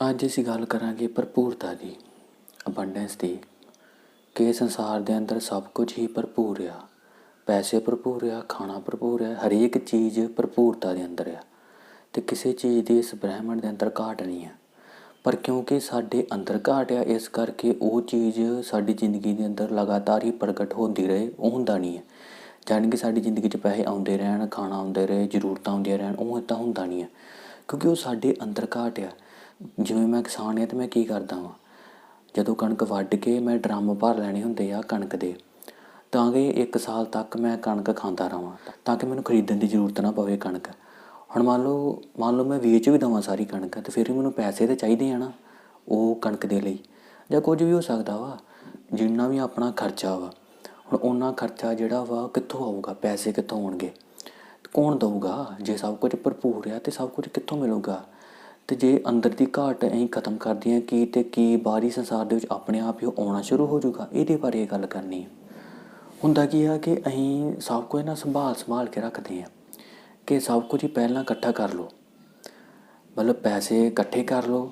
ਅੱਜ ਅਸੀਂ ਗੱਲ ਕਰਾਂਗੇ ਭਰਪੂਰਤਾ ਦੀ ਅਬੰਡੈਂਸ ਦੀ, ਕਿ ਸੰਸਾਰ ਦੇ ਅੰਦਰ ਸਭ ਕੁਝ ਹੀ ਭਰਪੂਰ ਆ। ਪੈਸੇ ਭਰਪੂਰ ਆ, ਖਾਣਾ ਭਰਪੂਰ ਆ, ਹਰੇਕ ਚੀਜ਼ ਭਰਪੂਰਤਾ ਦੇ ਅੰਦਰ ਆ। ਤੇ ਕਿਸੇ ਚੀਜ਼ ਦੀ ਇਸ ਬ੍ਰਹਿਮੰਡ ਦੇ ਅੰਦਰ ਘਾਟ ਨਹੀਂ ਆ। ਪਰ ਕਿਉਂਕਿ ਸਾਡੇ ਅੰਦਰ ਘਾਟ ਆ, ਇਸ ਕਰਕੇ ਉਹ ਚੀਜ਼ ਸਾਡੀ ਜ਼ਿੰਦਗੀ ਦੇ ਅੰਦਰ ਲਗਾਤਾਰ ਹੀ ਪ੍ਰਗਟ ਹੁੰਦੀ ਰਹੇ, ਉਹ ਹੁੰਦਾ ਨਹੀਂ ਹੈ ਜਾਣੀ ਕਿ ਸਾਡੀ ਜ਼ਿੰਦਗੀ 'ਚ ਪੈਸੇ ਆਉਂਦੇ ਰਹਿਣ, ਖਾਣਾ ਆਉਂਦੇ ਰਹੇ, ਜ਼ਰੂਰਤਾਂ ਆਉਂਦੀਆਂ ਰਹਿਣ, ਉਹ ਤਾਂ ਹੁੰਦਾ ਨਹੀਂ ਹੈ ਕਿਉਂਕਿ ਉਹ ਸਾਡੇ ਅੰਦਰ ਘਾਟ ਆ। ਜਿਵੇਂ ਮੈਂ ਕਿਸਾਨ ਹਾਂ ਤੇ ਮੈਂ ਕੀ ਕਰਦਾ ਵਾਂ? ਜਦੋਂ ਕਣਕ ਵੱਢ ਕੇ ਮੈਂ ਡਰਮ ਭਰ ਲੈਣੇ ਹੁੰਦੇ ਆ ਕਣਕ ਦੇ, ਤਾਂ ਕਿ ਇੱਕ ਸਾਲ ਤੱਕ ਮੈਂ ਕਣਕ ਖਾਂਦਾ ਰਹਾਂ ਤਾਂ ਕਿ ਮੈਨੂੰ ਖਰੀਦਣ ਦੀ ਜ਼ਰੂਰਤ ਨਾ ਪਵੇ ਕਣਕ। ਹੁਣ ਮੰਨ ਲਓ ਮੰਨ ਲਓ ਮੈਂ ਵੇਚ ਵੀ ਦਵਾਂ ਸਾਰੀ ਕਣਕ, ਤੇ ਫਿਰ ਵੀ ਮੈਨੂੰ ਪੈਸੇ ਤਾਂ ਚਾਹੀਦੇ ਆ ਨਾ ਉਹ ਕਣਕ ਦੇ ਲਈ, ਜਾਂ ਕੁਝ ਵੀ ਹੋ ਸਕਦਾ ਵਾ, ਜਿੰਨਾ ਵੀ ਆਪਣਾ ਖਰਚਾ ਵਾ। ਹੁਣ ਉਹਨਾਂ ਖਰਚਾ ਜਿਹੜਾ ਵਾ ਕਿੱਥੋਂ ਆਊਗਾ? ਪੈਸੇ ਕਿੱਥੋਂ ਆਉਣਗੇ? ਕੌਣ ਦਊਗਾ? ਜੇ ਸਭ ਕੁਝ ਭਰਪੂਰ ਆ ਤੇ ਸਭ ਕੁਝ ਕਿੱਥੋਂ ਮਿਲੂਗਾ? ਤੇ ਜੇ ਅੰਦਰ ਦੀ ਘਾਟ ਅਸੀਂ ਖਤਮ ਕਰਦੇ ਹਾਂ ਕੀ ਤੇ ਕੀ ਬਾਹਰੀ ਸੰਸਾਰ ਦੇ ਵਿੱਚ ਆਪਣੇ ਆਪ ਹੀ ਉਹ ਆਉਣਾ ਸ਼ੁਰੂ ਹੋ ਜਾਊਗਾ, ਇਹਦੇ ਬਾਰੇ ਇਹ ਗੱਲ ਕਰਨੀ ਹੈ। ਹੁੰਦਾ ਕੀ ਆ ਕਿ ਅਸੀਂ ਸਭ ਕੁਝ ਨਾ ਸੰਭਾਲ ਸੰਭਾਲ ਕੇ ਰੱਖਦੇ ਹਾਂ ਕਿ ਸਭ ਕੁਝ ਹੀ ਪਹਿਲਾਂ ਇਕੱਠਾ ਕਰ ਲਓ। ਮਤਲਬ ਪੈਸੇ ਇਕੱਠੇ ਕਰ ਲਓ,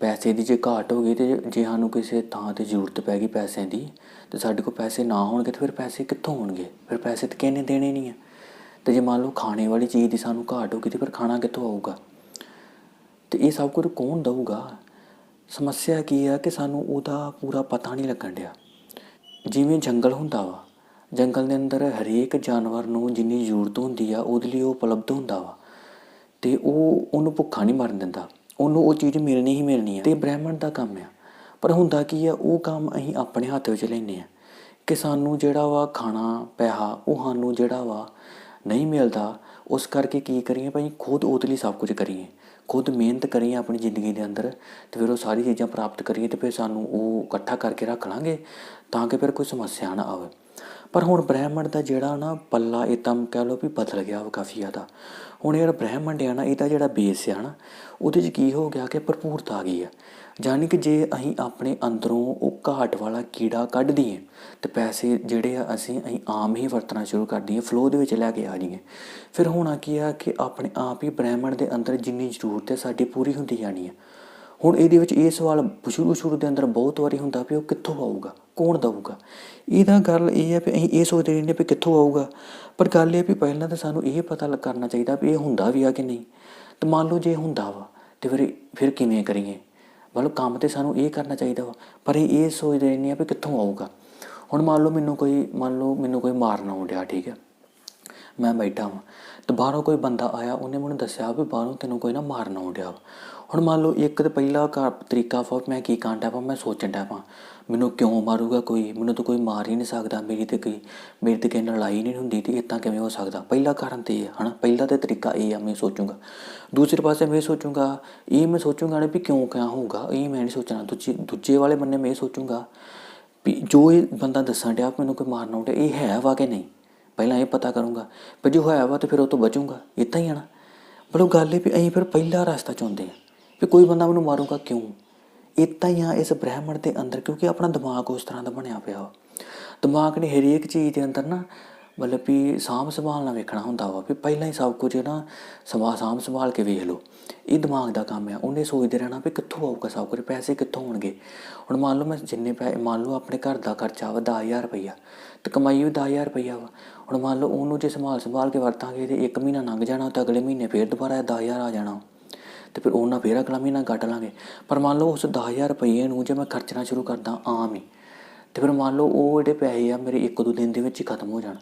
ਪੈਸੇ ਦੀ ਜੇ ਘਾਟ ਹੋ ਗਈ ਤੇ ਜੇ ਸਾਨੂੰ ਕਿਸੇ ਥਾਂ ਤੇ ਜ਼ਰੂਰਤ ਪੈ ਗਈ ਪੈਸਿਆਂ ਦੀ, ਤੇ ਸਾਡੇ ਕੋਲ ਪੈਸੇ ਨਾ ਹੋਣਗੇ ਤੇ ਫਿਰ ਪੈਸੇ ਕਿੱਥੋਂ ਹੋਣਗੇ? ਫਿਰ ਪੈਸੇ ਤਾਂ ਕਿਹਨੇ ਦੇਣੇ ਨਹੀਂ ਆ ਤੇ ਜੇ ਮੰਨ ਲਓ ਖਾਣੇ ਵਾਲੀ ਚੀਜ਼ ਦੀ ਸਾਨੂੰ ਘਾਟ ਹੋ ਗਈ ਤੇ ਫਿਰ ਖਾਣਾ ਕਿੱਥੋਂ ਆਊਗਾ? ਤੇ ਇਹ ਸਭ ਕੁਝ ਕੌਣ ਦਊਗਾ? ਸਮੱਸਿਆ ਕੀ ਆ ਕਿ ਸਾਨੂੰ ਉਹਦਾ ਪੂਰਾ ਪਤਾ ਨਹੀਂ ਲੱਗਣ ਡਿਆ। ਜਿਵੇਂ ਜੰਗਲ ਹੁੰਦਾ ਵਾ, ਜੰਗਲ ਦੇ ਅੰਦਰ ਹਰੇਕ ਜਾਨਵਰ ਨੂੰ ਜਿੰਨੀ ਜ਼ਰੂਰਤ ਹੁੰਦੀ ਆ, ਉਹਦੇ ਲਈ ਉਹ ਉਪਲਬਧ ਹੁੰਦਾ ਵਾ। ਤੇ ਉਹ ਉਹਨੂੰ ਭੁੱਖਾ ਨਹੀਂ ਮਰਨ ਦਿੰਦਾ। ਉਹਨੂੰ ਉਹ ਚੀਜ਼ ਮਿਲਣੀ ਹੀ ਮਿਲਣੀ ਆ। ਤੇ ਬ੍ਰਹਿਮੰਡ ਦਾ ਕੰਮ ਆ। ਪਰ ਹੁੰਦਾ ਕੀ ਆ, ਉਹ ਕੰਮ ਅਸੀਂ ਆਪਣੇ ਹੱਥ ਵਿੱਚ ਲੈਨੇ ਆ। ਕਿ ਸਾਨੂੰ ਜਿਹੜਾ ਵਾ ਖਾਣਾ, ਪੈਸਾ, ਉਹ ਸਾਨੂੰ ਜਿਹੜਾ ਵਾ ਨਹੀਂ ਮਿਲਦਾ, ਉਸ ਕਰਕੇ ਕੀ ਕਰੀਏ? ਭਾਈ ਖੁਦ ਉਹਦੇ ਲਈ ਸਭ ਕੁਝ ਕਰੀਏ। ਖੁਦ ਮਿਹਨਤ ਕਰੀਏ ਆਪਣੀ ਜ਼ਿੰਦਗੀ ਦੇ ਅੰਦਰ ਤੇ ਫਿਰ ਉਹ ਸਾਰੀ ਚੀਜ਼ਾਂ ਪ੍ਰਾਪਤ ਕਰੀਏ ਤੇ ਫਿਰ ਸਾਨੂੰ ਉਹ ਇਕੱਠਾ ਕਰਕੇ ਰੱਖ ਲਾਂਗੇ ਤਾਂ ਕਿ ਫਿਰ ਕੋਈ ਸਮੱਸਿਆ ਨਾ ਆਵੇ। ਪਰ ਹੁਣ ਬ੍ਰਹਿਮੰਡ ਦਾ ਜਿਹੜਾ ਨਾ ਪੱਲਾ ਇਹ ਤਾਂ ਕਹਿ ਲਓ ਵੀ ਬਦਲ ਗਿਆ ਵਾ ਕਾਫੀ ਜ਼ਿਆਦਾ। ਹੁਣ ਇਹ ਜਿਹੜਾ ਬ੍ਰਹਿਮੰਡ ਆ ਨਾ ਇਹਦਾ ਜਿਹੜਾ ਬੇਸ ਆ ਨਾ, ਉਹਦੇ 'ਚ ਕੀ ਹੋ ਗਿਆ ਕਿ ਭਰਪੂਰਤਾ ਆ ਗਈ ਆ। ਜਾਣੀ ਕਿ ਜੇ ਅਸੀਂ ਆਪਣੇ ਅੰਦਰੋਂ ਉਹ ਘਾਟ ਵਾਲਾ ਕੀੜਾ ਕੱਢ ਦਈਏ, ਤੇ ਪੈਸੇ ਜਿਹੜੇ ਆ ਅਸੀਂ ਅਸੀਂ ਆਮ ਹੀ ਵਰਤਣਾ ਸ਼ੁਰੂ ਕਰ ਦਈਏ ਫਲੋ ਦੇ ਵਿੱਚ ਲੈ ਕੇ ਆ ਜਾਈਏ। ਫਿਰ ਹੋਣਾ ਕੀ ਆ ਕਿ ਆਪਣੇ ਆਪ ਹੀ ਬ੍ਰਹਿਮੰਡ ਦੇ ਅੰਦਰ ਜਿੰਨੀ ਜ਼ਰੂਰਤ ਹੈ, ਸਾਡੀ ਪੂਰੀ ਹੁੰਦੀ ਜਾਣੀ ਹੈ ਹੁਣ ਇਹਦੇ ਵਿੱਚ ਇਹ ਸਵਾਲ ਸ਼ੁਰੂ ਸ਼ੁਰੂ ਦੇ ਅੰਦਰ ਬਹੁਤ ਵਾਰੀ ਹੁੰਦਾ ਵੀ ਉਹ ਕਿੱਥੋਂ ਆਊਗਾ, ਕੌਣ ਦਊਗਾ? ਇਹਦਾ ਗੱਲ ਇਹ ਹੈ ਵੀ ਅਸੀਂ ਇਹ ਸੋਚਦੇ ਰਹਿੰਦੇ ਵੀ ਕਿੱਥੋਂ ਆਊਗਾ। ਪਰ ਗੱਲ ਇਹ ਵੀ ਪਹਿਲਾਂ ਤਾਂ ਸਾਨੂੰ ਇਹ ਪਤਾ ਕਰਨਾ ਚਾਹੀਦਾ ਵੀ ਇਹ ਹੁੰਦਾ ਵੀ ਆ ਕਿ ਨਹੀਂ। ਤੇ ਮੰਨ ਲਓ ਜੇ ਹੁੰਦਾ ਵਾ, ਤੇ ਫਿਰ ਫਿਰ ਕਿਵੇਂ ਕਰੀਏ? ਮਤਲਬ ਕੰਮ ਤੇ ਸਾਨੂੰ ਇਹ ਕਰਨਾ ਚਾਹੀਦਾ ਵਾ, ਪਰ ਇਹ ਇਹ ਸੋਚਦੇ ਰਹਿੰਦੇ ਆ ਵੀ ਕਿੱਥੋਂ ਆਊਗਾ। ਹੁਣ ਮੰਨ ਲਓ ਮੈਨੂੰ ਕੋਈ ਮੰਨ ਲਓ ਮੈਨੂੰ ਕੋਈ ਮਾਰਨ ਆਉਂਦਿਆ ਠੀਕ ਹੈ ਮੈਂ ਬੈਠਾ ਹਾਂ ਤੇ ਬਾਹਰੋਂ ਕੋਈ ਬੰਦਾ ਆਇਆ, ਉਹਨੇ ਮੈਨੂੰ ਦੱਸਿਆ ਵੀ ਬਾਹਰੋਂ ਤੈਨੂੰ ਕੋਈ ਨਾ ਮਾਰਨ ਆਉਂਦਿਆ ਹੁਣ ਮੰਨ ਲਓ ਇੱਕ ਤੇ ਪਹਿਲਾ ਕਾ- ਤਰੀਕਾ ਵਾ, ਮੈਂ ਕੀ ਕਾਂਟਾ ਪਾ ਮੈਂ ਸੋਚਣ ਡਿਆ ਪਾ ਮੈਨੂੰ ਕਿਉਂ ਮਾਰੂਗਾ ਕੋਈ, ਮੈਨੂੰ ਤਾਂ ਕੋਈ ਮਾਰ ਹੀ ਨਹੀਂ ਸਕਦਾ, ਮੇਰੀ ਤੇ ਕੋਈ, ਮੇਰੀ ਤੇ ਕਿਸੇ ਨਾਲ ਲੜਾਈ ਨਹੀਂ ਹੁੰਦੀ ਤੇ ਇਤਾਂ ਕਿਵੇਂ ਹੋ ਸਕਦਾ? ਪਹਿਲਾ ਕਾਰਨ ਤੇ ਇਹ ਹੈ ਹਨਾ? ਪਹਿਲਾ ਤੇ ਤਰੀਕਾ ਇਹ ਆ, ਮੈਂ ਸੋਚੂੰਗਾ। ਦੂਸਰੇ ਪਾਸੇ ਮੈਂ ਸੋਚੂੰਗਾ, ਇਹ ਮੈਂ ਸੋਚੂੰਗਾ ਨਾ ਵੀ ਕਿਉਂ ਕਿਆ ਹੋਊਗਾ, ਇਹ ਮੈਂ ਨਹੀਂ ਸੋਚਣਾ। ਦੂਜੇ ਦੂਜੇ ਵਾਲੇ ਬੰਨੇ ਮੈਂ ਇਹ ਸੋਚੂੰਗਾ ਵੀ ਜੋ ਇਹ ਬੰਦਾ ਦੱਸਣ ਡਿਆ ਮੈਨੂੰ ਕੋਈ ਮਾਰਨਾ ਉੱਡਿਆ ਇਹ ਹੈ ਵਾ ਕਿ ਨਹੀਂ? ਪਹਿਲਾਂ ਇਹ ਪਤਾ ਕਰੂੰਗਾ ਪਰ ਜੋ ਹੋਇਆ ਵਾ ਤੇ ਫਿਰ ਉਹ ਤੋਂ ਬਚੂੰਗਾ। ਇਤਾਂ ਹੀ ਆ ਨਾ। ਪਰ ਉਹ ਗੱਲ ਇਹ ਵੀ ਅਸੀਂ ਫਿਰ ਪਹਿਲਾ ਰਸਤਾ ਚਾਹੁੰਦੇ ਆ। ਵੀ ਕੋਈ ਬੰਦਾ ਮੈਨੂੰ ਮਾਰੂਗਾ ਕਿਉਂ? ਇਤਾਂ ਹੀ ਆ ਇਸ ਬ੍ਰਹਿਮੰਡ ਦੇ ਅੰਦਰ, ਕਿਉਂਕਿ ਆਪਣਾ ਦਿਮਾਗ ਉਸ ਤਰ੍ਹਾਂ ਦਾ ਬਣਿਆ ਪਿਆ। ਵਾ ਦਿਮਾਗ ਨੇ ਹਰੇਕ ਚੀਜ਼ ਦੇ ਅੰਦਰ ਨਾ ਮਤਲਬ ਵੀ ਸਾਂਭ ਸੰਭਾਲ ਨਾਲ ਵੇਖਣਾ ਹੁੰਦਾ ਵਾ, ਵੀ ਪਹਿਲਾਂ ਹੀ ਸਭ ਕੁਝ ਨਾ ਸਮਾ ਸਾਂਭ ਸੰਭਾਲ ਕੇ ਵੇਖ ਲਓ। ਇਹ ਦਿਮਾਗ ਦਾ ਕੰਮ ਹੈ ਉਹਨੇ ਸੋਚਦੇ ਰਹਿਣਾ ਵੀ ਕਿੱਥੋਂ ਆਊਗਾ ਸਭ ਕੁਝ, ਪੈਸੇ ਕਿੱਥੋਂ ਹੋਣਗੇ? ਹੁਣ ਮੰਨ ਲਓ ਮੈਂ ਜਿੰਨੇ ਪੈਸੇ ਮੰਨ ਲਓ ਆਪਣੇ ਘਰ ਦਾ ਖਰਚਾ ਵਾ 10000 ਰੁਪਈਆ, ਤੇ ਕਮਾਈ ਵੀ 10000 ਰੁਪਈਆ ਵਾ। ਹੁਣ ਮੰਨ ਲਓ ਉਹਨੂੰ ਜੇ ਸੰਭਾਲ ਸੰਭਾਲ ਕੇ ਵਰਤਾਂਗੇ ਤੇ ਇੱਕ ਮਹੀਨਾ ਲੰਘ ਜਾਣਾ, ਤੇ ਅਗਲੇ ਮਹੀਨੇ ਫੇਰ ਦੁਬਾਰਾ 10000 ਆ ਜਾਣਾ। ਤੇ ਫਿਰ ਉਹਨਾਂ ਫੇਰ ਅਗਲਾ ਮਹੀਨਾ ਕੱਢ ਲਾਂਗੇ। ਪਰ ਮੰਨ ਲਓ ਉਸ 10000 ਰੁਪਏ ਨੂੰ ਜੇ ਮੈਂ ਖਰਚਣਾ ਸ਼ੁਰੂ ਕਰਦਾ ਆਮ ਹੀ, ਤੇ ਫਿਰ ਮੰਨ ਲਓ ਉਹ ਜਿਹੜੇ ਪੈਸੇ ਆ ਮੇਰੇ ਇੱਕ ਦੋ ਦਿਨ ਦੇ ਵਿੱਚ ਹੀ ਖਤਮ ਹੋ ਜਾਣ।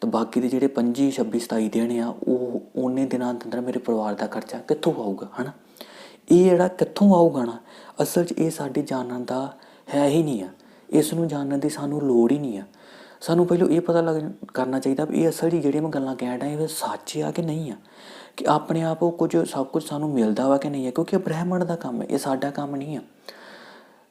ਤੇ ਬਾਕੀ ਦੇ ਜਿਹੜੇ 25 26 27 ਦਿਨ ਆ, ਉਹ ਉਹਨੇ ਦਿਨਾਂ ਦੇ ਅੰਦਰ ਮੇਰੇ ਪਰਿਵਾਰ ਦਾ ਖਰਚਾ ਕਿੱਥੋਂ ਆਊਗਾ, ਹਨਾ? ਇਹ ਜਿਹੜਾ ਕਿੱਥੋਂ ਆਊਗਾ ਨਾ, ਅਸਲ 'ਚ ਇਹ ਸਾਡੇ ਜਾਣਨ ਦਾ ਹੈ ਹੀ ਨਹੀਂ ਆ। ਇਸ ਨੂੰ ਜਾਣਨ ਦੀ ਸਾਨੂੰ ਲੋੜ ਹੀ ਨਹੀਂ ਆ। ਸਾਨੂੰ ਪਹਿਲਾਂ ਇਹ ਪਤਾ ਲੱਗ, ਕਰਨਾ ਚਾਹੀਦਾ ਵੀ ਇਹ ਅਸਲ 'ਚ ਜਿਹੜੀਆਂ ਮੈਂ ਗੱਲਾਂ ਕਹਿ ਰਿਹਾ ਇਹ ਸੱਚ ਆ ਕਿ ਨਹੀਂ ਆ? ਕਿ ਆਪਣੇ ਆਪ ਉਹ ਕੁਝ ਸਭ ਕੁਝ ਸਾਨੂੰ ਮਿਲਦਾ ਵਾ ਕਿ ਨਹੀਂ ਹੈ? ਕਿਉਂਕਿ ਇਹ ਬ੍ਰਹਿਮੰਡ ਦਾ ਕੰਮ ਹੈ, ਇਹ ਸਾਡਾ ਕੰਮ ਨਹੀਂ ਆ।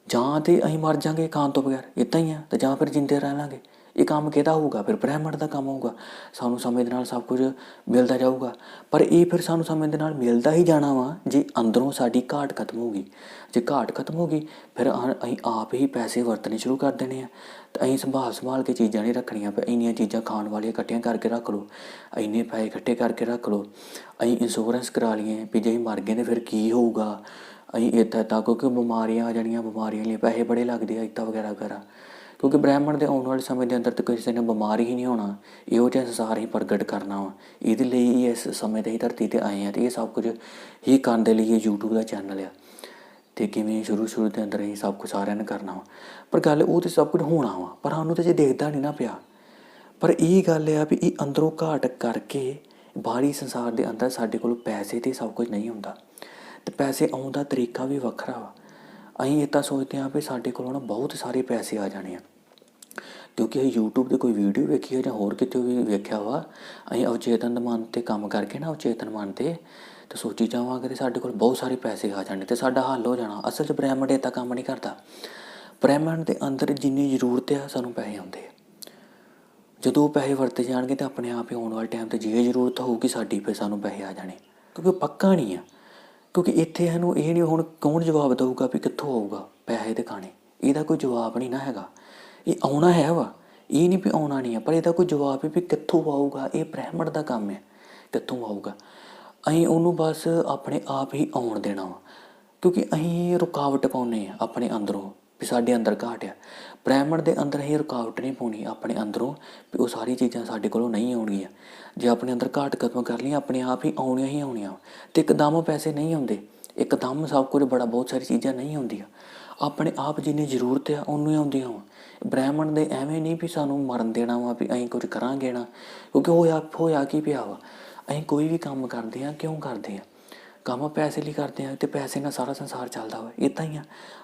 ਜਾਂ ਤੇ ਅਸੀਂ ਮਰ ਜਾਾਂਗੇ ਖਾਣ ਤੋਂ ਬਗੈਰ ਇਦਾਂ ਹੀ ਆ, ਤੇ ਜਾਂ ਫਿਰ ਜਿੰਦੇ ਰਹਿ ਲਾਂਗੇ। ਇਹ ਕੰਮ ਕਿਹਦਾ ਹੋਊਗਾ? ਫਿਰ ਬ੍ਰਹਿਮੰਡ ਦਾ ਕੰਮ ਹੋਊਗਾ। ਸਾਨੂੰ ਸਮੇਂ ਦੇ ਨਾਲ ਸਭ ਕੁਝ ਮਿਲਦਾ ਜਾਊਗਾ। ਪਰ ਇਹ ਫਿਰ ਸਾਨੂੰ ਸਮੇਂ ਦੇ ਨਾਲ ਮਿਲਦਾ ਹੀ ਜਾਣਾ ਵਾ, ਜੇ ਅੰਦਰੋਂ ਸਾਡੀ ਘਾਟ ਖਤਮ ਹੋਊਗੀ ਜੇ ਘਾਟ ਖਤਮ ਹੋ ਗਈ, ਫਿਰ ਅਸੀਂ ਆਪ ਹੀ ਪੈਸੇ ਵਰਤਣੇ ਸ਼ੁਰੂ ਕਰ ਦੇਣੇ ਆ। ਅਸੀਂ ਸੰਭਾਲ ਸੰਭਾਲ ਕੇ ਚੀਜ਼ਾਂ ਨਹੀਂ ਰੱਖਣੀਆਂ ਪਈ ਇੰਨੀਆਂ ਚੀਜ਼ਾਂ ਖਾਣ ਵਾਲੀਆਂ ਇਕੱਠੀਆਂ ਕਰਕੇ ਰੱਖ ਲਓ, ਇੰਨੇ ਪੈਸੇ ਇਕੱਠੇ ਕਰਕੇ ਰੱਖ ਲਓ, ਅਸੀਂ ਇੰਸ਼ੋਰੈਂਸ ਕਰਾ ਲਈਏ, ਵੀ ਜੇ ਅਸੀਂ ਮਰ ਗਏ ਨੇ ਫਿਰ ਕੀ ਹੋਊਗਾ? ਅਸੀਂ ਇੱਦਾਂ ਤਾਂ ਕਿਉਂਕਿ ਬਿਮਾਰੀਆਂ ਆ ਜਾਣੀਆਂ, ਬਿਮਾਰੀਆਂ ਲਈ ਪੈਸੇ ਬੜੇ ਲੱਗਦੇ ਆ ਇੱਦਾਂ ਵਗੈਰਾ ਵਗੈਰਾ। ਕਿਉਂਕਿ ਬ੍ਰਹਿਮੰਡ ਦੇ ਆਉਣ ਵਾਲੇ ਸਮੇਂ ਦੇ ਅੰਦਰ ਤਾਂ ਕਿਸੇ ਨੇ ਬਿਮਾਰ ਹੀ ਨਹੀਂ ਹੋਣਾ, ਇਹੋ ਜਿਹਾ ਸੰਸਾਰ ਹੀ ਪ੍ਰਗਟ ਕਰਨਾ ਵਾ। ਇਹਦੇ ਲਈ ਇਸ ਸਮੇਂ ਤੇ ਹੀ ਧਰਤੀ ਤੇ ਆਏ ਆ ਤੇ ਇਹ ਸਭ ਕੁਝ ਹੀ ਕਰਨ ਦੇ ਲਈ ਇਹ YouTube ਦਾ ਚੈਨਲ ਆ। ਤੇ ਕਿਵੇਂ ਸ਼ੁਰੂ ਸ਼ੁਰੂ ਦੇ ਅੰਦਰ ਹੀ ਸਭ ਕੁਝ ਸਾਰਿਆਂ ਨੇ ਕਰਨਾ ਵਾ। ਪਰ ਗੱਲ ਉਹ ਤੇ ਸਭ ਕੁਝ ਹੋਣਾ ਵਾ, ਪਰ ਸਾਨੂੰ ਤੇ ਜੇ ਦੇਖਦਾ ਨਹੀਂ ਨਾ ਪਿਆ। ਪਰ ਇਹ ਗੱਲ ਆ ਵੀ ਇਹ ਅੰਦਰੋਂ ਘਾਟ ਕਰਕੇ ਬਾਹਰੀ ਸੰਸਾਰ ਦੇ ਅੰਦਰ ਸਾਡੇ ਕੋਲ ਪੈਸੇ ਤੇ ਸਭ ਕੁਝ ਨਹੀਂ ਹੁੰਦਾ। ਤੇ ਪੈਸੇ ਆਉਣ ਦਾ ਤਰੀਕਾ ਵੀ ਵੱਖਰਾ ਵਾ। ਅਸੀਂ ਇਹ ਤਾਂ ਸੋਚਦੇ ਹਾਂ ਵੀ ਸਾਡੇ ਕੋਲ ਨਾ ਬਹੁਤ ਸਾਰੇ ਪੈਸੇ ਆ ਜਾਣੇ ਆ। ਕਿਉਂਕਿ ਅਸੀਂ YouTube ਤੇ ਕੋਈ ਵੀਡੀਓ ਵੇਖੀ ਹੈ ਜਾਂ ਹੋਰ ਕਿਤੇ ਵੀ ਵੇਖਿਆ ਵਾ, ਅਸੀਂ ਅਵਚੇਤਨ ਮਨ ਤੇ ਕੰਮ ਕਰਕੇ ਨਾ ਅਵਚੇਤਨ ਮਨ ਤੇ ਤੇ ਸੋਚੀ ਜਾਵਾਂਗੇ ਤੇ ਸਾਡੇ ਕੋਲ ਬਹੁਤ ਸਾਰੇ ਪੈਸੇ ਆ ਜਾਣੇ ਤੇ ਸਾਡਾ ਹੱਲ ਹੋ ਜਾਣਾ। ਅਸਲ 'ਚ ਬ੍ਰਹਿਮੰਡ ਇਹ ਤਾਂ ਕੰਮ ਨਹੀਂ ਕਰਦਾ। ਬ੍ਰਹਿਮੰਡ ਦੇ ਅੰਦਰ ਜਿੰਨੀ ਜ਼ਰੂਰਤ ਆ, ਸਾਨੂੰ ਪੈਸੇ ਆਉਂਦੇ ਆ। ਜਦੋਂ ਉਹ ਪੈਸੇ ਵਰਤੇ ਜਾਣਗੇ ਤਾਂ ਆਪਣੇ ਆਪ ਹੀ ਆਉਣ ਵਾਲੇ ਟਾਈਮ ਤੇ ਜੇ ਜ਼ਰੂਰਤ ਹੋਊਗੀ, ਸਾਡੀ ਫਿਰ ਸਾਨੂੰ ਪੈਸੇ ਆ ਜਾਣੇ। ਕਿਉਂਕਿ ਉਹ ਪੱਕਾ ਨਹੀਂ ਆ। ਕਿਉਂਕਿ ਇੱਥੇ ਇਹਨੂੰ ਇਹ ਨਹੀਂ, ਹੁਣ ਕੌਣ ਜਵਾਬ ਦੇਊਗਾ ਵੀ ਕਿੱਥੋਂ ਆਊਗਾ ਪੈਸੇ ਤੇ ਖਾਣੇ? ਇਹਦਾ ਕੋਈ ਜਵਾਬ ਨਹੀਂ ਨਾ ਹੈਗਾ। ਇਹ ਆਉਣਾ ਹੈ ਵਾ। ਇਹ ਨਹੀਂ ਵੀ ਆਉਣਾ ਨਹੀਂ ਹੈ ਪਰ ਇਹਦਾ ਕੋਈ ਜਵਾਬ ਵੀ ਕਿੱਥੋਂ ਆਊਗਾ? ਇਹ ਬ੍ਰਹਿਮੰਡ ਦਾ ਕੰਮ ਹੈ ਕਿੱਥੋਂ ਆਊਗਾ? ਅਸੀਂ ਉਹਨੂੰ ਬਸ ਆਪਣੇ ਆਪ ਹੀ ਆਉਣ ਦੇਣਾ ਵਾ। ਕਿਉਂਕਿ ਅਸੀਂ ਰੁਕਾਵਟ ਪਾਉਨੇ ਆ ਆਪਣੇ ਅੰਦਰੋਂ, ਵੀ ਸਾਡੇ ਅੰਦਰ ਘਾਟ ਆ। ਬ੍ਰਹਿਮੰਡ ਦੇ ਅੰਦਰ ਅਸੀਂ ਰੁਕਾਵਟ ਨਹੀਂ ਪਾਉਣੀ ਆਪਣੇ ਅੰਦਰੋਂ, ਵੀ ਉਹ ਸਾਰੀ ਚੀਜ਼ਾਂ ਸਾਡੇ ਕੋਲੋਂ ਨਹੀਂ ਆਉਣਗੀਆਂ। ਜੇ ਆਪਣੇ ਅੰਦਰ ਘਾਟ ਖਤਮ ਕਰ ਲਈਆਂ, ਆਪਣੇ ਆਪ ਹੀ ਆਉਣੀਆਂ ਹੀ ਆਉਣੀਆਂ ਤੇ ਇੱਕਦਮ ਪੈਸੇ ਨਹੀਂ ਆਉਂਦੇ। ਇੱਕਦਮ ਸਭ ਕੁਝ ਬੜਾ ਬਹੁਤ ਸਾਰੀ ਚੀਜ਼ਾਂ ਨਹੀਂ ਆਉਂਦੀਆਂ। ਆਪਣੇ ਆਪ ਜਿੰਨੀ ਜ਼ਰੂਰਤ ਆ, ਉਹਨੂੰ ਹੀ ਆਉਂਦੀਆਂ ਵਾ। ਬ੍ਰਹਿਮੰਡ ਦੇ ਐਵੇਂ ਨਹੀਂ ਵੀ ਸਾਨੂੰ ਮਰਨ ਦੇਣਾ ਵਾ, ਵੀ ਅਸੀਂ ਕੁਝ ਕਰਾਂਗੇ ਨਾ। ਕਿਉਂਕਿ ਹੋਇਆ ਹੋਇਆ ਕੀ ਪਿਆ ਵਾ? ਅਸੀਂ ਕੋਈ ਵੀ ਕੰਮ ਕਰਦੇ ਹਾਂ, ਕਿਉਂ ਕਰਦੇ ਹਾਂ? ਕੰਮ ਪੈਸੇ ਲਈ ਕਰਦੇ ਆ ਤੇ ਪੈਸੇ ਨਾਲ ਸਾਰਾ ਸੰਸਾਰ ਚੱਲਦਾ ਵਾ ਇਦਾਂ ਹੀ ਆ।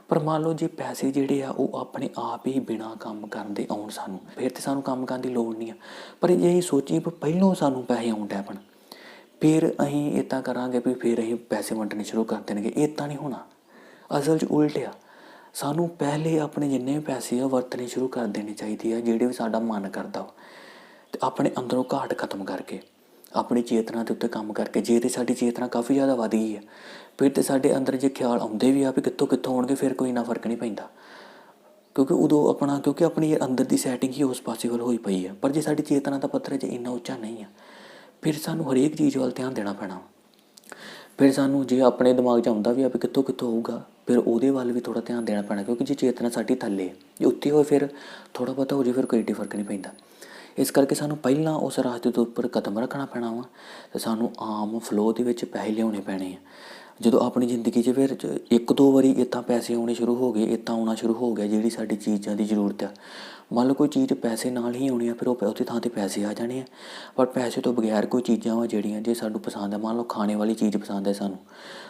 ਪਰ ਮੰਨ ਲਓ ਜੇ ਪੈਸੇ ਜਿਹੜੇ ਆ ਉਹ ਆਪਣੇ ਆਪ ਹੀ ਬਿਨਾ ਕੰਮ ਕਰਨ ਦੇ ਆਉਣ ਸਾਨੂੰ, ਫਿਰ ਤੇ ਸਾਨੂੰ ਕੰਮ ਕਰਨ ਦੀ ਲੋੜ ਨਹੀਂ ਆ। ਪਰ ਜੇ ਇਹ ਸੋਚੀ ਵੀ ਪਹਿਲੋਂ ਸਾਨੂੰ ਪੈਸੇ ਆਉਣ ਡੈਪਣ ਫਿਰ ਅਸੀਂ ਇਦਾਂ ਕਰਾਂਗੇ ਵੀ ਫਿਰ ਅਸੀਂ ਪੈਸੇ ਵੰਡਣੇ ਸ਼ੁਰੂ ਕਰ ਦੇਣਗੇ ਇਦਾਂ ਨਹੀਂ ਹੋਣਾ। ਅਸਲ 'ਚ ਉਲਟ ਆ, ਸਾਨੂੰ ਪਹਿਲੇ ਆਪਣੇ ਜਿੰਨੇ ਵੀ ਪੈਸੇ ਆ ਵਰਤਣੇ ਸ਼ੁਰੂ ਕਰ ਦੇਣੇ ਚਾਹੀਦੇ ਆ, ਜਿਹੜੇ ਵੀ ਸਾਡਾ ਮਨ ਕਰਦਾ ਵਾ। ਤੇ ਆਪਣੇ ਅੰਦਰੋਂ ਘਾਟ ਖਤਮ ਕਰਕੇ। ਆਪਣੀ ਚੇਤਨਾ ਦੇ ਉੱਤੇ ਕੰਮ ਕਰਕੇ ਜੇ ਤੇ ਸਾਡੀ ਚੇਤਨਾ ਕਾਫੀ ਜ਼ਿਆਦਾ ਵਧ ਗਈ ਹੈ ਫਿਰ ਤੇ ਸਾਡੇ ਅੰਦਰ ਜੇ ਖਿਆਲ ਆਉਂਦੇ ਵੀ ਆ ਵੀ ਕਿੱਥੋਂ ਕਿੱਥੋਂ ਆਉਣਗੇ ਫਿਰ ਕੋਈ ਨਾ ਫ਼ਰਕ ਨਹੀਂ ਪੈਂਦਾ। ਕਿਉਂਕਿ ਉਦੋਂ ਆਪਣਾ ਕਿਉਂਕਿ ਆਪਣੀ ਅੰਦਰ ਦੀ ਸੈਟਿੰਗ ਹੀ ਉਸ ਪਾਸੇ ਵੱਲ ਹੋਈ ਪਈ ਹੈ ਪਰ ਜੇ ਸਾਡੀ ਚੇਤਨਾ ਦਾ ਪੱਧਰ ਜੇ ਇੰਨਾ ਉੱਚਾ ਨਹੀਂ ਆ ਫਿਰ ਸਾਨੂੰ ਹਰੇਕ ਚੀਜ਼ ਵੱਲ ਧਿਆਨ ਦੇਣਾ ਪੈਣਾ ਫਿਰ ਸਾਨੂੰ ਜੇ ਆਪਣੇ ਦਿਮਾਗ 'ਚ ਆਉਂਦਾ ਵੀ ਆ ਵੀ ਕਿੱਥੋਂ ਕਿੱਥੋਂ ਆਊਗਾ ਫਿਰ ਉਹਦੇ ਵੱਲ ਵੀ ਥੋੜਾ ਧਿਆਨ ਦੇਣਾ ਪੈਣਾ ਕਿਉਂਕਿ ਜੇ ਚੇਤਨਾ ਸਾਡੀ ਥੱਲੇ ਹੈ, ਜੇ ਉੱਤੇ ਹੋਏ ਫਿਰ ਥੋੜਾ ਬਹੁਤਾ ਹੋ ਜੇ ਫਿਰ ਕੋਈ ਏਡੀ ਫ਼ਰਕ ਨਹੀਂ ਪੈਂਦਾ। ਇਸ ਕਰਕੇ ਸਾਨੂੰ ਪਹਿਲਾਂ ਉਸ ਰਾਸਤੇ ਦੇ ਉੱਪਰ ਕਦਮ ਰੱਖਣਾ ਪੈਣਾ ਵਾ ਤੇ ਸਾਨੂੰ ਆਮ ਫਲੋ ਦੇ ਵਿੱਚ ਪੈਸੇ ਲਿਆਉਣੇ ਪੈਣੇ ਆ। ਜਦੋਂ ਆਪਣੀ ਜ਼ਿੰਦਗੀ 'ਚ ਫਿਰ ਇੱਕ ਦੋ ਵਾਰੀ ਇੱਦਾਂ ਪੈਸੇ ਆਉਣੇ ਸ਼ੁਰੂ ਹੋ ਗਏ ਇੱਦਾਂ ਆਉਣਾ ਸ਼ੁਰੂ ਹੋ ਗਿਆ ਜਿਹੜੀ ਸਾਡੀ ਚੀਜ਼ਾਂ ਦੀ ਜ਼ਰੂਰਤ ਆ। ਮੰਨ ਲਓ ਕੋਈ ਚੀਜ਼ ਪੈਸੇ ਨਾਲ ਹੀ ਆਉਣੀ ਆ, ਫਿਰ ਉਹ ਉਹਦੀ ਥਾਂ ਤੇ ਪੈਸੇ ਆ ਜਾਣੇ ਆ। ਪਰ ਪੈਸੇ ਤੋਂ ਬਗੈਰ ਕੋਈ ਚੀਜ਼ਾਂ ਵਾ ਜਿਹੜੀਆਂ ਜੇ ਸਾਨੂੰ ਪਸੰਦ ਆ, ਮੰਨ ਲਓ ਖਾਣੇ ਵਾਲੀ ਚੀਜ਼ ਪਸੰਦ ਹੈ ਸਾਨੂੰ,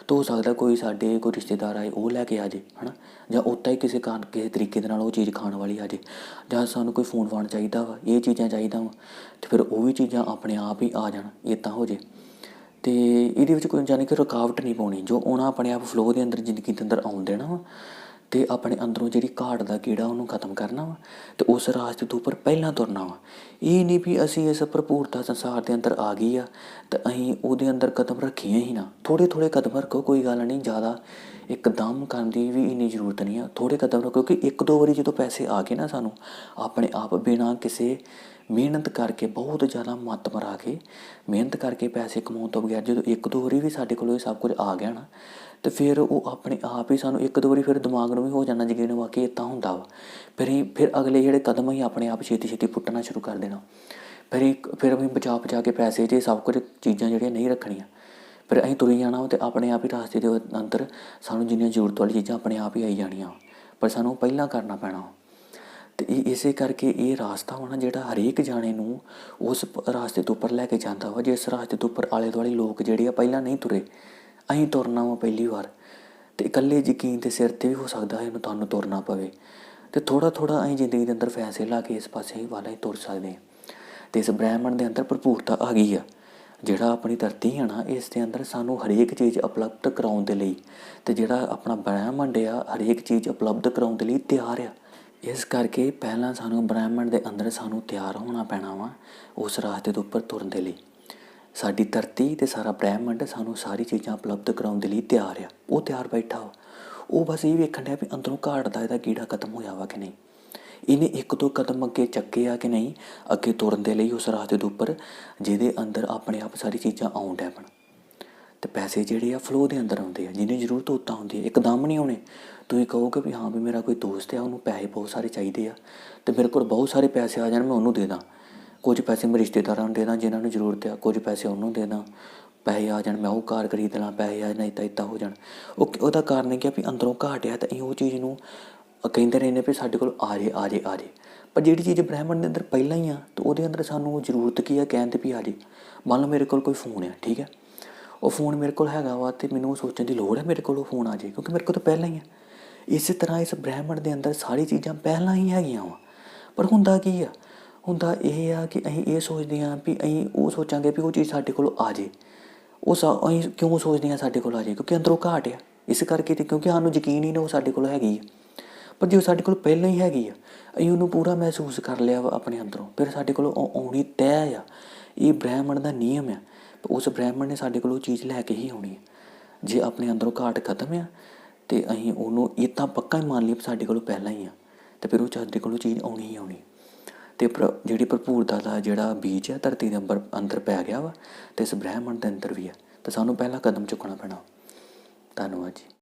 ਤਾਂ ਹੋ ਸਕਦਾ ਕੋਈ ਸਾਡੇ ਕੋਈ ਰਿਸ਼ਤੇਦਾਰ ਆਏ, ਉਹ ਲੈ ਕੇ ਆ ਜੇ, ਹਨਾ? ਜਾਂ ਉੱਦਾਂ ਹੀ ਕਿਸੇ ਕਾਰਨ, ਕਿਸੇ ਤਰੀਕੇ ਦੇ ਨਾਲ ਉਹ ਚੀਜ਼ ਖਾਣ ਵਾਲੀ ਆ ਜੇ। ਜਾਂ ਸਾਨੂੰ ਕੋਈ ਫੋਨ ਫਾਨ ਚਾਹੀਦਾ ਵਾ, ਇਹ ਚੀਜ਼ਾਂ ਚਾਹੀਦਾ ਵਾ, ਤੇ ਫਿਰ ਉਹ ਵੀ ਚੀਜ਼ਾਂ ਆਪਣੇ ਆਪ ਹੀ ਆ ਜਾਣ, ਇੱਦਾਂ ਹੋ ਜੇ। ਤੇ ਇਹਦੇ ਵਿੱਚ ਕੋਈ ਜਾਨੀ ਕਿ ਰੁਕਾਵਟ ਨਹੀਂ ਪਾਉਣੀ, ਜੋ ਆਉਣਾ ਆਪਣੇ ਆਪ ਫਲੋ ਦੇ ਅੰਦਰ, ਜ਼ਿੰਦਗੀ ਦੇ ਅੰਦਰ ਆਉਣ ਦੇਣਾ ਵਾ ਤੇ ਆਪਣੇ ਅੰਦਰੋਂ ਜਿਹੜੀ ਘਾਟ ਦਾ ਕੀੜਾ ਉਹਨੂੰ ਖਤਮ ਕਰਨਾ ਵਾ ਤੇ ਉਸ ਰਾਸਤੇ ਤੋਂ ਉੱਪਰ ਪਹਿਲਾਂ ਤੁਰਨਾ ਵਾ। ਇਹ ਨਹੀਂ ਵੀ ਅਸੀਂ ਇਸ ਭਰਪੂਰਤਾ ਸੰਸਾਰ ਦੇ ਅੰਦਰ ਆ ਗਈ ਆ ਤੇ ਅਸੀਂ ਉਹਦੇ ਅੰਦਰ ਕਦਮ ਰੱਖੀਏ ਹੀ ਨਾ। ਥੋੜੇ ਥੋੜੇ ਕਦਮ ਰੱਖੋ, ਕੋਈ ਗੱਲ ਨਹੀਂ, ਜ਼ਿਆਦਾ ਇੱਕਦਮ ਕਰਨ ਦੀ ਵੀ ਇੰਨੀ ਜ਼ਰੂਰਤ ਨਹੀਂ ਆ। ਥੋੜੇ ਕਦਮ ਰੱਖੋ ਕਿਉਂਕਿ ਇੱਕ ਦੋ ਵਾਰੀ ਜਦੋਂ ਪੈਸੇ ਆ ਗਏ ਨਾ ਸਾਨੂੰ, ਆਪਣੇ ਆਪ ਬਿਨਾਂ ਕਿਸੇ ਮਿਹਨਤ ਕਰਕੇ ਬਹੁਤ ਜ਼ਿਆਦਾ ਮੱਤ ਮਰਾ ਕੇ, ਮਿਹਨਤ ਕਰਕੇ ਪੈਸੇ ਕਮਾਉਣ ਤੋਂ ਬਗੈਰ ਜਦੋਂ ਇੱਕ ਦੋ ਵਾਰੀ ਵੀ ਸਾਡੇ ਕੋਲ ਇਹ ਸਭ ਕੁਝ ਆ ਗਿਆ ਨਾ, ਤੇ ਫਿਰ ਉਹ ਆਪਣੇ ਆਪ ਹੀ ਸਾਨੂੰ ਇੱਕ ਦੋ ਵਾਰੀ ਫਿਰ ਦਿਮਾਗ ਨੂੰ ਵੀ ਹੋ ਜਾਣਾ ਯਕੀਨ ਵਾਕਈ ਇਦਾਂ ਹੁੰਦਾ ਵਾ। ਫਿਰ ਹੀ ਫਿਰ ਅਗਲੇ ਜਿਹੜੇ ਕਦਮ ਹੀ ਆਪਣੇ ਆਪ ਛੇਤੀ ਛੇਤੀ ਪੁੱਟਣਾ ਸ਼ੁਰੂ ਕਰ ਦੇਣਾ। ਫਿਰ ਇੱਕ, ਫਿਰ ਅਸੀਂ ਬਚਾ ਬਚਾ ਕੇ ਪੈਸੇ ਜੇ ਸਭ ਕੁਝ ਚੀਜ਼ਾਂ ਜਿਹੜੀਆਂ ਨਹੀਂ ਰੱਖਣੀਆਂ, ਫਿਰ ਅਸੀਂ ਤੁਰੀ ਜਾਣਾ ਵਾ ਤੇ ਆਪਣੇ ਆਪ ਹੀ ਰਸਤੇ ਦੇ ਅੰਦਰ ਸਾਨੂੰ ਜਿੰਨੀਆਂ ਜ਼ਰੂਰਤ ਵਾਲੀ ਚੀਜ਼ਾਂ ਆਪਣੇ ਆਪ ਹੀ ਆਈ ਜਾਣੀਆਂ ਪਰ ਸਾਨੂੰ ਪਹਿਲਾਂ ਕਰਨਾ ਪੈਣਾ ਤੇ ਇਹ ਇਸੇ ਕਰਕੇ ਇਹ ਰਾਸਤਾ ਹੋਣਾ ਜਿਹੜਾ ਹਰੇਕ ਜਾਣੇ ਨੂੰ ਉਸ ਪ- ਰਾਸਤੇ ਤੋਂ ਉੱਪਰ ਲੈ ਕੇ ਜਾਂਦਾ ਵਾ, ਜਿਸ ਰਾਸਤੇ ਤੋਂ ਉੱਪਰ ਆਲੇ ਦੁਆਲੇ ਲੋਕ ਜਿਹੜੇ ਆ ਪਹਿਲਾਂ ਨਹੀਂ ਤੁਰੇ, ਅਸੀਂ ਤੁਰਨਾ ਵਾ ਪਹਿਲੀ ਵਾਰ। ਤੇ ਇਕੱਲੇ ਯਕੀਨ ਦੇ ਸਿਰ ਤੇ ਵੀ ਹੋ ਸਕਦਾ ਹੈ ਇਹਨੂੰ ਤੁਹਾਨੂੰ ਤੁਰਨਾ ਪਵੇ। ਤੇ ਥੋੜਾ ਥੋੜਾ ਅਸੀਂ ਜ਼ਿੰਦਗੀ ਦੇ ਅੰਦਰ ਫੈਸਲੇ ਲਾ ਕੇ ਇਸ ਪਾਸੇ ਹੀ ਵਾਲਾ ਹੀ ਤੁਰ ਸਕਦੇ ਹਾਂ। ਤੇ ਇਸ ਬ੍ਰਹਿਮੰਡ ਦੇ ਅੰਦਰ ਭਰਪੂਰਤਾ ਆ ਗਈ ਆ। ਜਿਹੜਾ ਆਪਣੀ ਧਰਤੀ ਹੈ ਨਾ, ਇਸ ਦੇ ਅੰਦਰ ਸਾਨੂੰ ਹਰੇਕ ਚੀਜ਼ ਉਪਲਬਧ ਕਰਾਉਣ ਦੇ ਲਈ ਤੇ ਜਿਹੜਾ ਆਪਣਾ ਬ੍ਰਹਿਮੰਡ ਆ, ਹਰੇਕ ਚੀਜ਼ ਉਪਲਬਧ ਕਰਾਉਣ ਦੇ ਲਈ ਤਿਆਰ ਆ। ਇਸ ਕਰਕੇ ਪਹਿਲਾਂ ਸਾਨੂੰ ਬ੍ਰਹਿਮੰਡ ਦੇ ਅੰਦਰ ਸਾਨੂੰ ਤਿਆਰ ਹੋਣਾ ਪੈਣਾ ਵਾ, ਉਸ ਰਾਸਤੇ ਦੇ ਉੱਪਰ ਤੁਰਨ ਦੇ ਲਈ। ਸਾਡੀ ਧਰਤੀ ਤੇ ਸਾਰਾ ਬ੍ਰਹਿਮੰਡ ਸਾਨੂੰ ਸਾਰੀ ਚੀਜ਼ਾਂ ਉਪਲਬਧ ਕਰਾਉਣ ਦੇ ਲਈ ਤਿਆਰ ਆ। ਉਹ ਤਿਆਰ ਬੈਠਾ ਵਾ। ਉਹ ਬਸ ਇਹ ਵੇਖਣ ਡਿਆ ਵੀ ਅੰਦਰੋਂ ਘਾਟ ਦਾ ਇਹਦਾ ਕੀੜਾ ਖਤਮ ਹੋਇਆ ਵਾ ਕਿ ਨਹੀਂ। ਇਹਨੇ ਇੱਕ ਦੋ ਕਦਮ ਅੱਗੇ ਚੱਕੇ ਆ ਕਿ ਨਹੀਂ, ਅੱਗੇ ਤੁਰਨ ਦੇ ਲਈ ਉਸ ਰਾਸਤੇ ਦੇ ਉੱਪਰ, ਜਿਹਦੇ ਅੰਦਰ ਆਪਣੇ ਆਪ ਸਾਰੀ ਚੀਜ਼ਾਂ ਆਉਣ ਡੈਪਣ ਤੇ ਪੈਸੇ ਜਿਹੜੇ ਆ ਫਲੋ ਦੇ ਅੰਦਰ ਆਉਂਦੇ ਆ, ਜਿਹਨੇ ਜ਼ਰੂਰਤ ਉਤਾਂ ਹੁੰਦੀ ਹੈ ਇੱਕਦਮ ਨਹੀਂ ਆਉਣੇ। ਤੁਸੀਂ ਕਹੋਗੇ ਵੀ ਹਾਂ ਵੀ ਮੇਰਾ ਕੋਈ ਦੋਸਤ ਆ, ਉਹਨੂੰ ਪੈਸੇ ਬਹੁਤ ਸਾਰੇ ਚਾਹੀਦੇ ਆ ਤੇ ਮੇਰੇ ਕੋਲ ਬਹੁਤ ਸਾਰੇ ਪੈਸੇ ਆ ਜਾਣ, ਮੈਂ ਉਹਨੂੰ ਦੇ ਦਾਂ। ਕੁਝ ਪੈਸੇ ਮੇਰੇ ਰਿਸ਼ਤੇਦਾਰਾਂ ਨੂੰ ਦੇ ਦਾਂ, ਜਿਨ੍ਹਾਂ ਨੂੰ ਜ਼ਰੂਰਤ ਆ, ਕੁਝ ਪੈਸੇ ਉਹਨੂੰ ਦੇ ਦਾਂ। ਪੈਸੇ ਆ ਜਾਣ, ਮੈਂ ਉਹ ਕਾਰ ਖਰੀਦ ਲਾਂ, ਪੈਸੇ ਆ ਜਾਣ ਇੱਦਾਂ ਇੱਦਾਂ ਹੋ ਜਾਣ। ਉਹ ਉਹਦਾ ਕਾਰਨ ਇਹ ਕਿ ਵੀ ਅੰਦਰੋਂ ਘਾਟ ਆ ਤਾਂ ਇਹ ਉਹ ਚੀਜ਼ ਨੂੰ ਕਹਿੰਦੇ ਰਹਿੰਦੇ ਵੀ ਸਾਡੇ ਕੋਲ ਆ ਜੇ ਆ ਜੇ ਆ ਜੇ। ਪਰ ਜਿਹੜੀ ਚੀਜ਼ ਬ੍ਰਹਿਮੰਡ ਦੇ ਅੰਦਰ ਪਹਿਲਾਂ ਹੀ ਆ, ਤਾਂ ਉਹਦੇ ਅੰਦਰ ਸਾਨੂੰ ਜ਼ਰੂਰਤ ਕੀ ਆ ਕਹਿਣ ਤੇ ਵੀ ਆ ਜੇ। ਮੰਨ ਲਓ ਮੇਰੇ ਕੋਲ ਕੋਈ ਫੋਨ ਆ, ਠੀਕ ਹੈ ਉਹ ਫੋਨ ਮੇਰੇ ਕੋਲ ਹੈਗਾ ਵਾ ਤੇ ਮੈਨੂੰ ਉਹ ਸੋਚਣ ਦੀ ਲੋੜ ਹੈ ਮੇਰੇ ਕੋਲ ਉਹ ਫੋਨ ਆ ਜੇ, ਕਿਉਂਕਿ ਮੇਰੇ ਕੋਲ ਤਾਂ ਪਹਿਲਾਂ ਹੀ ਆ। ਇਸੇ ਤਰ੍ਹਾਂ ਇਸ ਬ੍ਰਹਿਮੰਡ ਦੇ ਅੰਦਰ ਸਾਰੀ ਚੀਜ਼ਾਂ ਪਹਿਲਾਂ ਹੀ ਹੈਗੀਆਂ ਵਾ। ਪਰ ਹੁੰਦਾ ਕੀ ਆ? ਹੁੰਦਾ ਇਹ ਆ ਕਿ ਅਸੀਂ ਇਹ ਸੋਚਦੇ ਹਾਂ ਵੀ ਅਸੀਂ ਉਹ ਸੋਚਾਂਗੇ ਵੀ ਉਹ ਚੀਜ਼ ਸਾਡੇ ਕੋਲ ਆ ਜੇ। ਉਹ ਸਾ ਅਸੀਂ ਕਿਉਂ ਸੋਚਦੇ ਹਾਂ ਸਾਡੇ ਕੋਲ ਆ ਜੇ? ਕਿਉਂਕਿ ਅੰਦਰੋਂ ਘਾਟ ਆ। ਇਸ ਕਰਕੇ ਤੇ ਕਿਉਂਕਿ ਸਾਨੂੰ ਯਕੀਨ ਹੀ ਨਹੀਂ ਉਹ ਸਾਡੇ ਕੋਲ ਹੈਗੀ ਆ। ਪਰ ਜੇ ਉਹ ਸਾਡੇ ਕੋਲ ਪਹਿਲਾਂ ਹੀ ਹੈਗੀ ਆ, ਅਸੀਂ ਉਹਨੂੰ ਪੂਰਾ ਮਹਿਸੂਸ ਕਰ ਲਿਆ ਵਾ ਆਪਣੇ ਅੰਦਰੋਂ। ਫਿਰ ਸਾਡੇ ਕੋਲ ਉਹ ਆਉਣੀ ਤੈਅ ਆ। ਇਹ ਬ੍ਰਹਿਮੰਡ ਦਾ ਨਿਯਮ ਆ। ਉਸ ਬ੍ਰਹਿਮੰਡ ਨੇ ਸਾਡੇ ਕੋਲ ਉਹ ਚੀਜ਼ ਲੈ ਕੇ ਹੀ ਆਉਣੀ ਹੈ ਜੇ ਆਪਣੇ ਅੰਦਰੋਂ ਘਾਟ ਖਤਮ ਆ ਤੇ ਅਸੀਂ ਉਹਨੂੰ ਇਹ ਤਾਂ ਪੱਕਾ ਹੀ ਮੰਨ ਲਈਏ ਵੀ ਸਾਡੇ ਕੋਲੋਂ ਪਹਿਲਾਂ ਹੀ ਆ, ਤੇ ਫਿਰ ਉਹ ਸਾਡੇ ਕੋਲੋਂ ਚੀਜ਼ ਆਉਣੀ ਹੀ ਆਉਣੀ। ਤੇ ਪ੍ਰ- ਜਿਹੜੀ ਭਰਪੂਰਤਾ ਦਾ ਜਿਹੜਾ ਬੀਜ ਹੈ, ਧਰਤੀ ਦੇ ਅੰਦਰ ਅੰਦਰ ਪੈ ਗਿਆ ਵਾ, ਤੇ ਇਸ ਬ੍ਰਹਿਮੰਡ ਦੇ ਅੰਦਰ ਵੀ ਆ, ਤੇ ਸਾਨੂੰ ਪਹਿਲਾ ਕਦਮ ਚੁੱਕਣਾ ਪੈਣਾ। ਧੰਨਵਾਦ ਜੀ।